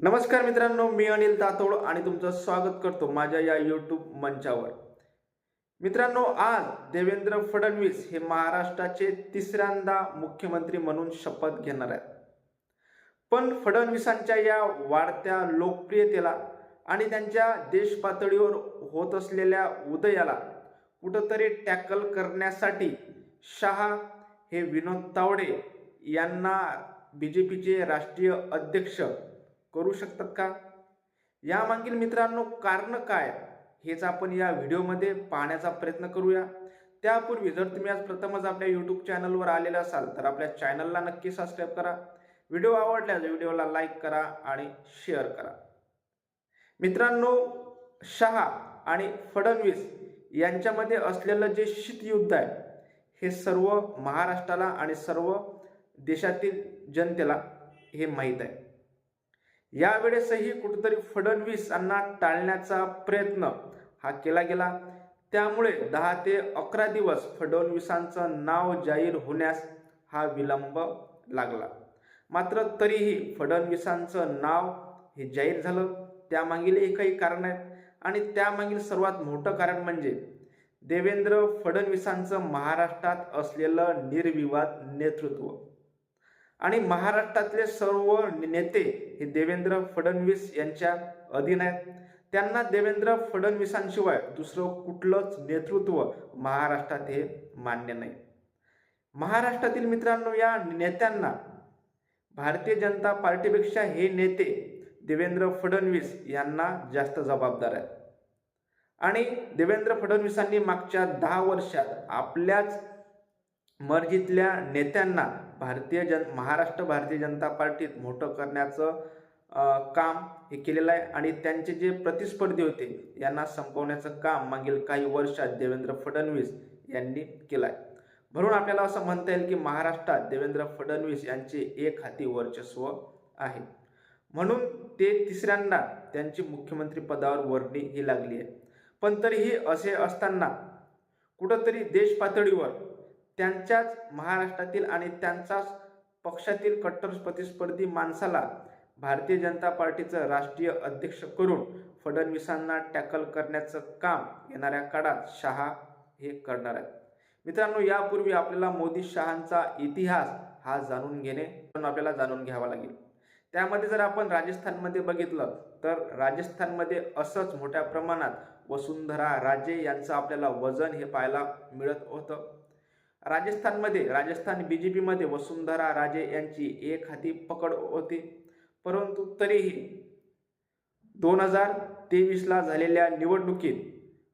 नमस्कार मित्रांनो मी अनिल तातोड आणि तुमचं स्वागत करतो माझ्या या यूट्यूब मंचावर. मित्रांनो आज देवेंद्र फडणवीस हे महाराष्ट्राचे तिसऱ्यांदा मुख्यमंत्री म्हणून शपथ घेणार आहेत. पण फडणवीसांच्या या वाढत्या लोकप्रियतेला आणि त्यांच्या देशपातळीवर होत असलेल्या उदयाला कुठंतरी टॅकल करण्यासाठी शहा हे विनोद तावडे यांना बी जे पीचे राष्ट्रीय अध्यक्ष करू शकतात का? यामागील मित्रांनो कारण काय? हेच आपण या व्हिडिओमध्ये पाहण्याचा प्रयत्न करूया. त्यापूर्वी जर तुम्ही आज प्रथमच आपल्या यूट्यूब चॅनलवर आलेले असाल तर आपल्या चॅनलला नक्की सबस्क्राईब करा. व्हिडिओ आवडल्यास व्हिडिओला लाईक करा आणि शेअर करा. मित्रांनो शहा आणि फडणवीस यांच्यामध्ये असलेलं जे शीतयुद्ध आहे हे सर्व महाराष्ट्राला आणि सर्व देशातील जनतेला हे माहीत आहे. यावेळेसही कुठेतरी फडणवीसांना टाळण्याचा प्रयत्न हा केला गेला. त्यामुळे दहा ते अकरा दिवस फडणवीसांचं नाव जाहीर होण्यास हा विलंब लागला. मात्र तरीही फडणवीसांचं नाव हे जाहीर झालं. त्यामागीलही काही कारण आहेत आणि त्यामागील सर्वात मोठं कारण म्हणजे देवेंद्र फडणवीसांचं महाराष्ट्रात असलेलं निर्विवाद नेतृत्व. आणि महाराष्ट्रातले सर्व नेते हे देवेंद्र फडणवीस यांच्या अधीन आहेत. त्यांना देवेंद्र फडणवीसांशिवाय दुसरं कुठलंच नेतृत्व महाराष्ट्रात हे मान्य नाही. महाराष्ट्रातील मित्रांनो या नेत्यांना भारतीय जनता पार्टीपेक्षा हे नेते देवेंद्र फडणवीस यांना जास्त जबाबदार आहेत. आणि देवेंद्र फडणवीसांनी मागच्या दहा वर्षात आपल्याच मर्जीतल्या नेत्यांना भारतीय जन महाराष्ट्र भारतीय जनता पार्टीत मोठं करण्याचं काम हे केलेलं आहे आणि त्यांचे जे प्रतिस्पर्धी होते यांना संपवण्याचं काम मागील काही वर्षात देवेंद्र फडणवीस यांनी केलं आहे म्हणून आपल्याला असं म्हणता येईल की महाराष्ट्रात देवेंद्र फडणवीस यांचे एक हाती वर्चस्व आहे. म्हणून ते तिसऱ्यांदा त्यांची मुख्यमंत्री पदावर वर्णी ही लागली आहे. पण तरीही असे असताना कुठंतरी देश पातळीवर त्यांच्याच महाराष्ट्रातील आणि त्यांचाच पक्षातील कट्टर प्रतिस्पर्धी माणसाला भारतीय जनता पार्टीचं राष्ट्रीय अध्यक्ष करून फडणवीसांना टॅकल करण्याचं काम येणाऱ्या काळात शहा हे करणार आहेत. मित्रांनो यापूर्वी आपल्याला मोदी शहांचा इतिहास हा जाणून घेणे पण आपल्याला जाणून घ्यावा लागेल. त्यामध्ये जर आपण राजस्थानमध्ये बघितलं तर राजस्थानमध्ये असंच मोठ्या प्रमाणात वसुंधरा राजे यांचं आपल्याला वजन हे पाहायला मिळत होतं. राजस्थानमध्ये राजस्थान बी जे पीमध्ये वसुंधरा राजे यांची एक हाती पकड होती. परंतु तरीही दोन हजार तेवीसला झालेल्या निवडणुकीत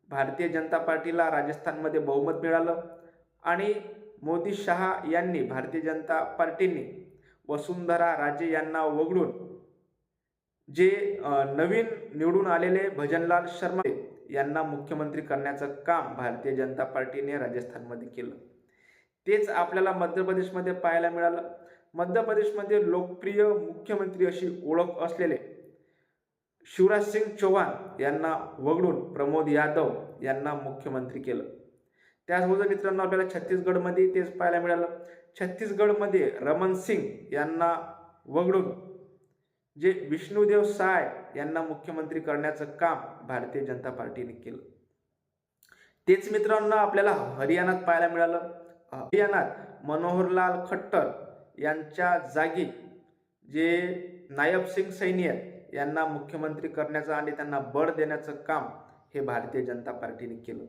भारतीय जनता पार्टीला राजस्थानमध्ये बहुमत मिळालं आणि मोदी शहा यांनी भारतीय जनता पार्टीने वसुंधरा राजे यांना वगळून जे नवीन निवडून आलेले भजनलाल शर्मा यांना मुख्यमंत्री करण्याचं काम भारतीय जनता पार्टीने राजस्थानमध्ये केलं. तेच आपल्याला मध्य प्रदेशमध्ये पाहायला मिळालं. मध्य प्रदेशमध्ये लोकप्रिय मुख्यमंत्री अशी ओळख असलेले शिवराज सिंग चौहान यांना वगळून प्रमोद यादव यांना मुख्यमंत्री केलं. त्याचबरोबर मित्रांनो आपल्याला छत्तीसगडमध्ये तेच पाहायला मिळालं. छत्तीसगडमध्ये रमन सिंग यांना वगळून जे विष्णुदेव साय यांना मुख्यमंत्री करण्याचं काम भारतीय जनता पार्टीने केलं. तेच मित्रांनो आपल्याला हरियाणात पाहायला मिळालं. हरियाणात मनोहरलाल खट्टर यांच्या जागी जे नायब सिंग सैनी आहेत यांना मुख्यमंत्री करण्याचं आणि त्यांना बळ देण्याचं काम हे भारतीय जनता पार्टीने केलं.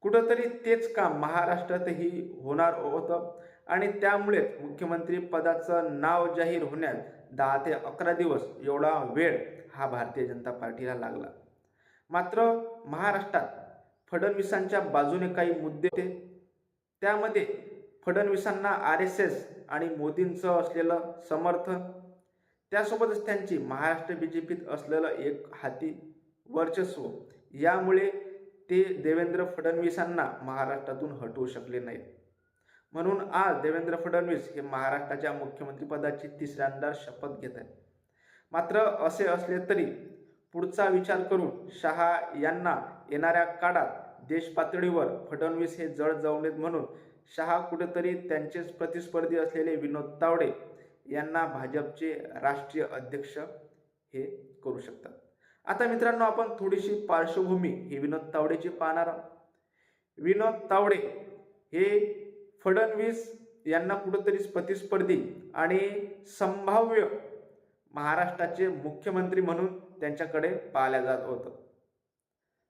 कुठंतरी तेच काम महाराष्ट्रातही होणार होतं आणि त्यामुळेच मुख्यमंत्री पदाचं नाव जाहीर होण्यात दहा ते अकरा दिवस एवढा वेळ हा भारतीय जनता पार्टीला लागला. मात्र महाराष्ट्रात फडणवीसांच्या बाजूने काही मुद्दे होते. त्यामध्ये फडणवीसांना आर एस एस आणि मोदींचं असलेलं समर्थन त्यासोबतच त्यांची महाराष्ट्र बी जे पीत असलेलं एक हाती वर्चस्व यामुळे ते देवेंद्र फडणवीसांना महाराष्ट्रातून हटवू शकले नाहीत. म्हणून आज देवेंद्र फडणवीस हे महाराष्ट्राच्या मुख्यमंत्रीपदाची तिसऱ्यांदा शपथ घेत आहेत. मात्र असे असले तरी पुढचा विचार करून शहा यांना येणाऱ्या काळात देश पातळीवर फडणवीस हे जड जाऊ नयेत म्हणून शहा कुठेतरी त्यांचेच प्रतिस्पर्धी असलेले विनोद तावडे यांना भाजपचे राष्ट्रीय अध्यक्ष हे करू शकतात. आता मित्रांनो आपण थोडीशी पार्श्वभूमी ही विनोद तावडेची पाहणार आहोत. विनोद तावडे हे फडणवीस यांना कुठंतरी प्रतिस्पर्धी आणि संभाव्य महाराष्ट्राचे मुख्यमंत्री म्हणून त्यांच्याकडे पाहिल्या जात होतं.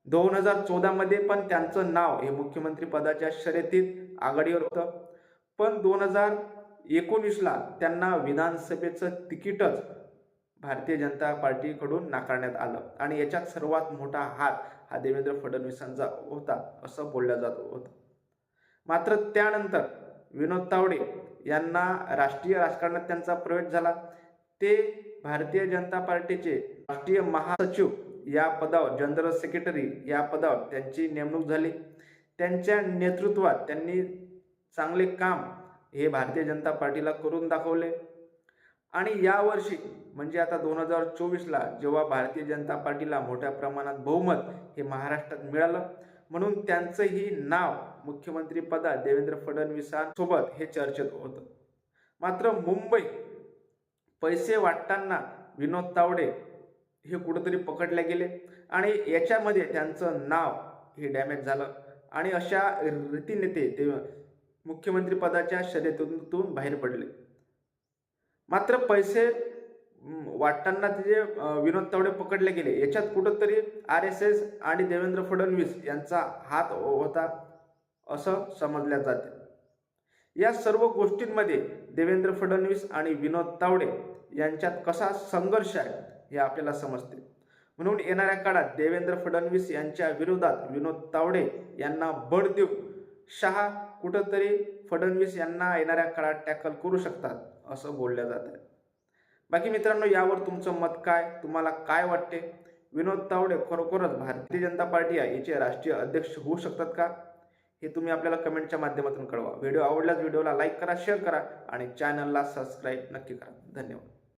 दोन हजार चौदामध्ये पण त्यांचं नाव हे मुख्यमंत्री पदाच्या शर्यतीत आघाडीवर होतं. पण दोन हजार एकोणीसला त्यांना विधानसभेचं तिकीटच भारतीय जनता पार्टीकडून नाकारण्यात आलं. आणि याच्यात सर्वात मोठा हात हा देवेंद्र फडणवीसांचा होता असं बोललं जात होतं. मात्र त्यानंतर विनोद तावडे यांना राष्ट्रीय राजकारणात त्यांचा प्रवेश झाला. ते भारतीय जनता पार्टीचे राष्ट्रीय महासचिव या पदावर जनरल सेक्रेटरी या पदावर त्यांची नेमणूक झाली. त्यांच्या नेतृत्वात त्यांनी चांगले काम हे भारतीय जनता पार्टीला करून दाखवले. आणि यावर्षी म्हणजे आता दोन हजार चोवीसला जेव्हा भारतीय जनता पार्टीला मोठ्या प्रमाणात बहुमत हे महाराष्ट्रात मिळालं म्हणून त्यांचंही नाव मुख्यमंत्री पदा देवेंद्र फडणवीसांसोबत हे चर्चेत होतं. मात्र मुंबई पैसे वाटताना विनोद तावडे हे कुठंतरी पकडले गेले. आणि याच्यामध्ये त्यांचं नाव हे डॅमेज झालं. आणि अशा रीतीने ते ते मुख्यमंत्री शर्यतीतून बाहेर पडले. मात्र पैसे वाटताना ते जे विनोद तावडे पकडले गेले याच्यात कुठंतरी आर एस एस आणि देवेंद्र फडणवीस यांचा हात होता असं समजल्या जाते. या सर्व गोष्टींमध्ये देवेंद्र फडणवीस आणि विनोद तावडे यांच्यात कसा संघर्ष आहे हे आपल्याला समजते. म्हणून येणाऱ्या काळात देवेंद्र फडणवीस यांच्या विरोधात विनोद तावडे यांना बळ देऊ शहा कुठंतरी फडणवीस यांना येणाऱ्या काळात टॅकल करू शकतात असं बोललं जात आहे. बाकी मित्रांनो यावर तुमचं मत काय? तुम्हाला काय वाटते? विनोद तावडे खरोखरच भारतीय जनता पार्टी आहे याचे राष्ट्रीय अध्यक्ष होऊ शकतात का? हे तुम्ही आपल्याला कमेंटच्या माध्यमातून कळवा. व्हिडिओ आवडल्यास व्हिडिओला लाईक करा शेअर करा आणि चॅनलला सबस्क्राईब नक्की करा. धन्यवाद.